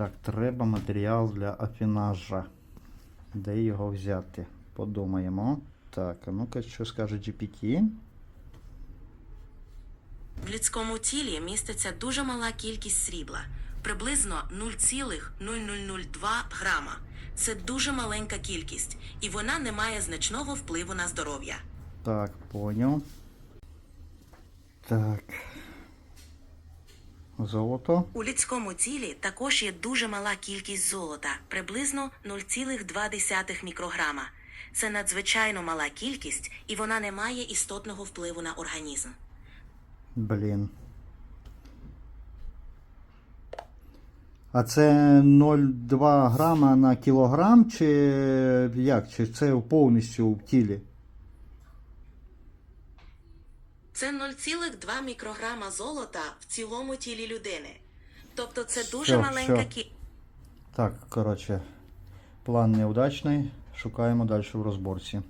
Так, треба матеріал для афінажа. Де його взяти? Подумаємо. Так, а ну-ка, що скаже GPT? В людському тілі міститься дуже мала кількість срібла, приблизно 0,0002 грама. Це дуже маленька кількість, і вона не має значного впливу на здоров'я. Так, поняв. Так. Золото. У людському тілі також є дуже мала кількість золота, приблизно 0,2 мікрограма. Це надзвичайно мала кількість, і вона не має істотного впливу на організм. Блін. А це 0,2 грама на кілограм, чи як? Чи це повністю в тілі? Це 0,2 мікрограма золота в цілому тілі людини. Тобто це дуже маленька кількість. Так, коротше, план неудачний. Шукаємо далі в розборці.